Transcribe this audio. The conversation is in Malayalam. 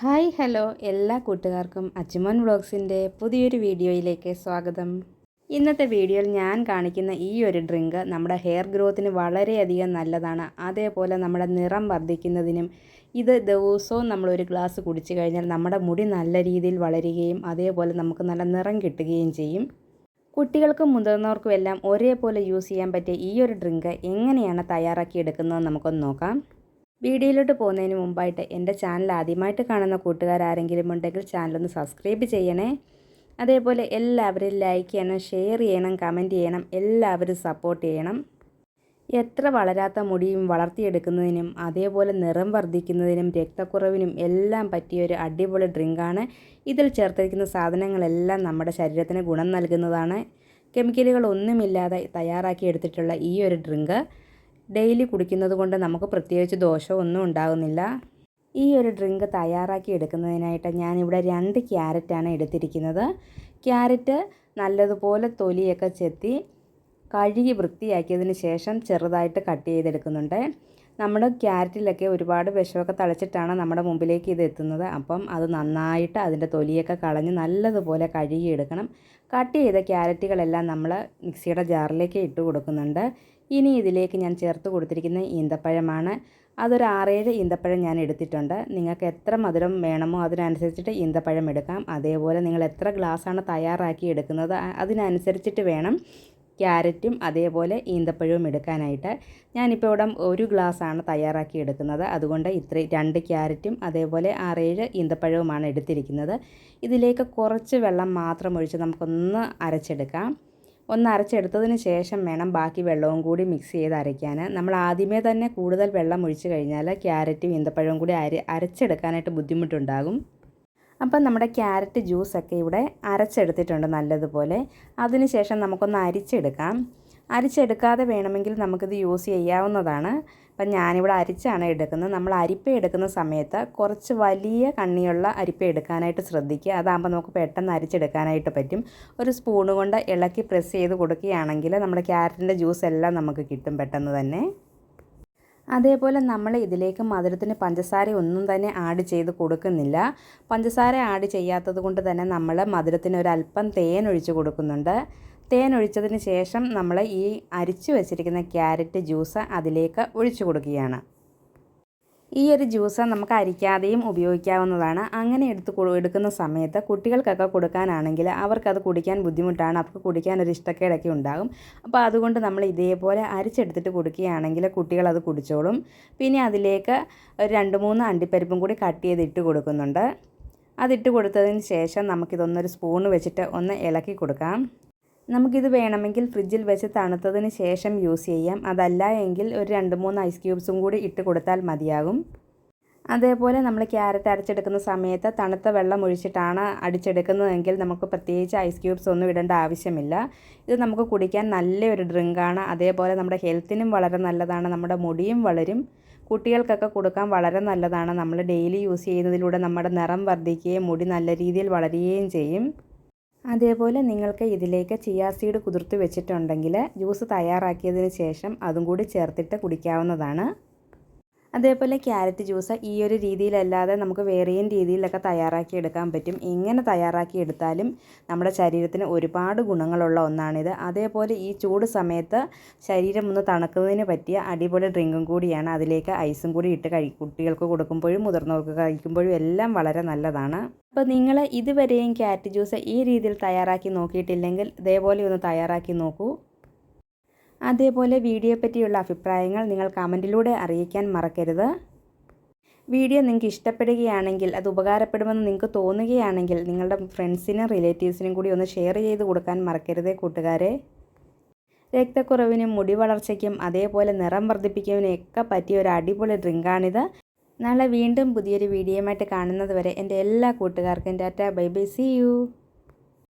Hi hello. എല്ലാ കൂട്ടുകാർക്കും അച്ചുമോൻ വ്ളോഗ്സിന്റെ പുതിയൊരു വീഡിയോയിലേക്ക് സ്വാഗതം. ഇന്നത്തെ വീഡിയോയിൽ ഞാൻ കാണിക്കുന്ന ഈ ഒരു ഡ്രിങ്ക് നമ്മുടെ ഹെയർ ഗ്രോത്തിന് വളരെയധികം നല്ലതാണ്. അതേപോലെ നമ്മുടെ നിറം വർദ്ധിക്കുന്നതിനും ഇത് ദിവസവും നമ്മളൊരു ഗ്ലാസ് കുടിച്ചു കഴിഞ്ഞാൽ നമ്മുടെ മുടി നല്ല രീതിയിൽ വളരുകയും അതേപോലെ നമുക്ക് നല്ല നിറം കിട്ടുകയും ചെയ്യും. കുട്ടികൾക്കും മുതിർന്നവർക്കും എല്ലാം ഒരേപോലെ യൂസ് ചെയ്യാൻ പറ്റിയ ഈ ഒരു ഡ്രിങ്ക് എങ്ങനെയാണ് തയ്യാറാക്കി നമുക്കൊന്ന് നോക്കാം. വീഡിയോയിലോട്ട് പോകുന്നതിന് മുമ്പായിട്ട് എന്റെ ചാനൽ ആദ്യമായിട്ട് കാണുന്ന കൂട്ടുകാർ ആരെങ്കിലും ഉണ്ടെങ്കിൽ ചാനലൊന്ന് സബ്സ്ക്രൈബ് ചെയ്യണേ. അതേപോലെ എല്ലാവരും ലൈക്ക് ചെയ്യണം ഷെയർ ചെയ്യണം കമന്റ് ചെയ്യണം എല്ലാവരും സപ്പോർട്ട് ചെയ്യണം. എത്ര വളരാത്ത മുടിയും വളർത്തിയെടുക്കുന്നതിനും അതേപോലെ നിറം വർദ്ധിക്കുന്നതിനും രക്തക്കുറവിനും എല്ലാം പറ്റിയ ഒരു അടിപൊളി ഡ്രിങ്കാണ് ഇതിൽ ചേർത്തിരിക്കുന്ന സാധനങ്ങളെല്ലാം നമ്മുടെ ശരീരത്തിന് ഗുണം നൽകുന്നതാണ്. കെമിക്കലുകളൊന്നുമില്ലാതെ തയ്യാറാക്കി എടുത്തിട്ടുള്ള ഈ ഒരു ഡ്രിങ്ക് ഡെയിലി കുടിക്കുന്നത് കൊണ്ട് നമുക്ക് പ്രത്യേകിച്ച് ദോഷമൊന്നും ഉണ്ടാകുന്നില്ല. ഈ ഒരു ഡ്രിങ്ക് തയ്യാറാക്കി എടുക്കുന്നതിനായിട്ട് ഞാനിവിടെ രണ്ട് ക്യാരറ്റാണ് എടുത്തിരിക്കുന്നത്. ക്യാരറ്റ് നല്ലതുപോലെ തൊലിയൊക്കെ ചെത്തി കഴുകി വൃത്തിയാക്കിയതിന് ശേഷം ചെറുതായിട്ട് കട്ട് ചെയ്തെടുക്കുന്നുണ്ട്. നമ്മുടെ ക്യാരറ്റിലൊക്കെ ഒരുപാട് വിഷമൊക്കെ തളിച്ചിട്ടാണ് നമ്മുടെ മുമ്പിലേക്ക് ഇത് എത്തുന്നത്. അപ്പം അത് നന്നായിട്ട് അതിന്റെ തൊലിയൊക്കെ കളഞ്ഞ് നല്ലതുപോലെ കഴുകിയെടുക്കണം. കട്ട് ചെയ്ത ക്യാരറ്റുകളെല്ലാം നമ്മൾ മിക്സിയുടെ ജാറിലേക്ക് ഇട്ട് കൊടുക്കുന്നുണ്ട്. ഇനി ഇതിലേക്ക് ഞാൻ ചേർത്ത് കൊടുത്തിരിക്കുന്ന ഈന്തപ്പഴമാണ്. അതൊരു ആറേഴ് ഈന്തപ്പഴം ഞാൻ എടുത്തിട്ടുണ്ട്. നിങ്ങൾക്ക് എത്ര മധുരം വേണമോ അതിനനുസരിച്ചിട്ട് ഈന്തപ്പഴം എടുക്കാം. അതേപോലെ നിങ്ങൾ എത്ര ഗ്ലാസ്സാണ് തയ്യാറാക്കി എടുക്കുന്നത് അതിനനുസരിച്ചിട്ട് വേണം ക്യാരറ്റും അതേപോലെ ഈന്തപ്പഴവും എടുക്കാനായിട്ട്. ഞാനിപ്പോൾ ഇവിടെ ഒരു ഗ്ലാസ്സാണ് തയ്യാറാക്കി എടുക്കുന്നത്. അതുകൊണ്ട് ഇത്ര രണ്ട് ക്യാരറ്റും അതേപോലെ ആറേഴ് ഈന്തപ്പഴവുമാണ് എടുത്തിരിക്കുന്നത്. ഇതിലേക്ക് കുറച്ച് വെള്ളം മാത്രം ഒഴിച്ച് നമുക്കൊന്ന് അരച്ചെടുക്കാം. ഒന്ന് അരച്ചെടുത്തതിന് ശേഷം വേണം ബാക്കി വെള്ളവും കൂടി മിക്സ് ചെയ്ത് അരയ്ക്കാൻ. നമ്മൾ ആദ്യമേ തന്നെ കൂടുതൽ വെള്ളം ഒഴിച്ച് കഴിഞ്ഞാൽ ക്യാരറ്റും ഈന്തപ്പഴവും കൂടി അര അരച്ചെടുക്കാനായിട്ട് ബുദ്ധിമുട്ടുണ്ടാകും. അപ്പം നമ്മുടെ ക്യാരറ്റ് ജ്യൂസൊക്കെ ഇവിടെ അരച്ചെടുത്തിട്ടുണ്ട് നല്ലതുപോലെ. അതിനുശേഷം നമുക്കൊന്ന് അരിച്ചെടുക്കാം. അരിച്ചെടുക്കാതെ വേണമെങ്കിൽ നമുക്കിത് യൂസ് ചെയ്യാവുന്നതാണ്. അപ്പം ഞാനിവിടെ അരിച്ചാണ് എടുക്കുന്നത്. നമ്മൾ അരിപ്പ എടുക്കുന്ന സമയത്ത് കുറച്ച് വലിയ കണ്ണിയുള്ള അരിപ്പ എടുക്കാനായിട്ട് ശ്രദ്ധിക്കുക. അതാകുമ്പോൾ നമുക്ക് പെട്ടെന്ന് അരിച്ചെടുക്കാനായിട്ട് പറ്റും. ഒരു സ്പൂണ് കൊണ്ട് ഇളക്കി പ്രസ് ചെയ്ത് കൊടുക്കുകയാണെങ്കിൽ നമ്മുടെ ക്യാരറ്റിന്റെ ജ്യൂസ് എല്ലാം നമുക്ക് കിട്ടും പെട്ടെന്ന് തന്നെ. അതേപോലെ നമ്മൾ ഇതിലേക്ക് മധുരത്തിന് പഞ്ചസാര ഒന്നും തന്നെ ആഡ് ചെയ്ത് കൊടുക്കുന്നില്ല. പഞ്ചസാര ആഡ് ചെയ്യാത്തത് കൊണ്ട് തന്നെ നമ്മൾ മധുരത്തിന് ഒരു അല്പം തേൻ ഒഴിച്ച് കൊടുക്കുന്നുണ്ട്. തേൻ ഒഴിച്ചതിന് ശേഷം നമ്മൾ ഈ അരിച്ചു വെച്ചിരിക്കുന്ന ക്യാരറ്റ് ജ്യൂസ് അതിലേക്ക് ഒഴിച്ചു കൊടുക്കുകയാണ്. ഈ ഒരു ജ്യൂസ് നമുക്ക് അരിക്കാതെയും ഉപയോഗിക്കാവുന്നതാണ്. അങ്ങനെ എടുത്ത് എടുക്കുന്ന സമയത്ത് കുട്ടികൾക്കൊക്കെ കൊടുക്കാനാണെങ്കിൽ അവർക്കത് കുടിക്കാൻ ബുദ്ധിമുട്ടാണ്. അവർക്ക് കുടിക്കാൻ ഒരു ഇഷ്ടക്കേടൊക്കെ ഉണ്ടാകും. അപ്പോൾ അതുകൊണ്ട് നമ്മൾ ഇതേപോലെ അരിച്ചെടുത്തിട്ട് കൊടുക്കുകയാണെങ്കിൽ കുട്ടികളത് കുടിച്ചോളും. പിന്നെ അതിലേക്ക് ഒരു രണ്ട് മൂന്ന് അണ്ടിപ്പരിപ്പും കൂടി കട്ട് ചെയ്ത് ഇട്ട് കൊടുക്കുന്നുണ്ട്. അതിട്ട് കൊടുത്തതിന് ശേഷം നമുക്കിതൊന്നൊരു സ്പൂൺ വെച്ചിട്ട് ഒന്ന് ഇളക്കി കൊടുക്കാം. നമുക്കിത് വേണമെങ്കിൽ ഫ്രിഡ്ജിൽ വെച്ച് തണുത്തതിന് ശേഷം യൂസ് ചെയ്യാം. അതല്ല എങ്കിൽ ഒരു രണ്ട് മൂന്ന് ഐസ് ക്യൂബ്സും കൂടി ഇട്ട് കൊടുത്താൽ മതിയാകും. അതേപോലെ നമ്മൾ ക്യാരറ്റ് അരച്ചെടുക്കുന്ന സമയത്ത് തണുത്ത വെള്ളം ഒഴിച്ചിട്ടാണ് അടിച്ചെടുക്കുന്നതെങ്കിൽ നമുക്ക് പ്രത്യേകിച്ച് ഐസ് ക്യൂബ്സ് ഒന്നും ഇടേണ്ട ആവശ്യമില്ല. ഇത് നമുക്ക് കുടിക്കാൻ നല്ലൊരു ഡ്രിങ്കാണ്. അതേപോലെ നമ്മുടെ ഹെൽത്തിനും വളരെ നല്ലതാണ്. നമ്മുടെ മുടിയും വളരും. കുട്ടികൾക്കൊക്കെ കൊടുക്കാൻ വളരെ നല്ലതാണ്. നമ്മൾ ഡെയിലി യൂസ് ചെയ്യുന്നതിലൂടെ നമ്മുടെ നിറം വർദ്ധിക്കുകയും മുടി നല്ല രീതിയിൽ വളരുകയും ചെയ്യും. അതേപോലെ നിങ്ങൾക്ക് ഇതിലേക്ക് ചിയാ സീഡ് കുതിർത്ത് വെച്ചിട്ടുണ്ടെങ്കിൽ ജ്യൂസ് തയ്യാറാക്കിയതിന് ശേഷം അതും കൂടി ചേർത്തിട്ട് കുടിക്കാവുന്നതാണ്. അതേപോലെ ക്യാരറ്റ് ജ്യൂസ് ഈ ഒരു രീതിയിലല്ലാതെ നമുക്ക് വേറെയും രീതിയിലൊക്കെ തയ്യാറാക്കി എടുക്കാൻ പറ്റും. എങ്ങനെ തയ്യാറാക്കി എടുത്താലും നമ്മുടെ ശരീരത്തിന് ഒരുപാട് ഗുണങ്ങളുള്ള ഒന്നാണിത്. അതേപോലെ ഈ ചൂട് സമയത്ത് ശരീരം ഒന്ന് തണുക്കുന്നതിന് പറ്റിയ അടിപൊളി ഡ്രിങ്കും കൂടിയാണ്. അതിലേക്ക് ഐസും കൂടി ഇട്ട് കഴി കുട്ടികൾക്ക് കൊടുക്കുമ്പോഴും മുതിർന്നവർക്ക് കഴിക്കുമ്പോഴും എല്ലാം വളരെ നല്ലതാണ്. അപ്പോൾ നിങ്ങൾ ഇതുവരെയും ക്യാരറ്റ് ജ്യൂസ് ഈ രീതിയിൽ തയ്യാറാക്കി നോക്കിയിട്ടില്ലെങ്കിൽ ഇതേപോലെ ഒന്ന് തയ്യാറാക്കി നോക്കൂ. അതേപോലെ വീഡിയോ പറ്റിയുള്ള അഭിപ്രായങ്ങൾ നിങ്ങൾ കമന്റിലൂടെ അറിയിക്കാൻ മറക്കരുത്. വീഡിയോ നിങ്ങൾക്ക് ഇഷ്ടപ്പെടുകയാണെങ്കിൽ അത് ഉപകാരപ്പെടുമെന്ന് നിങ്ങൾക്ക് തോന്നുകയാണെങ്കിൽ നിങ്ങളുടെ ഫ്രണ്ട്സിനും റിലേറ്റീവ്സിനും കൂടി ഒന്ന് ഷെയർ ചെയ്ത് കൊടുക്കാൻ മറക്കരുതേ കൂട്ടുകാരെ. രക്തക്കുറവിനും മുടി വളർച്ചയ്ക്കും അതേപോലെ നിറം വർദ്ധിപ്പിക്കുന്നതിനും ഒക്കെ പറ്റിയ ഒരു അടിപൊളി ഡ്രിങ്കാണിത്. നാളെ വീണ്ടും പുതിയൊരു വീഡിയോയുമായിട്ട് കാണുന്നത് വരെ എന്റെ എല്ലാ കൂട്ടുകാർക്കും tata bye bye see you.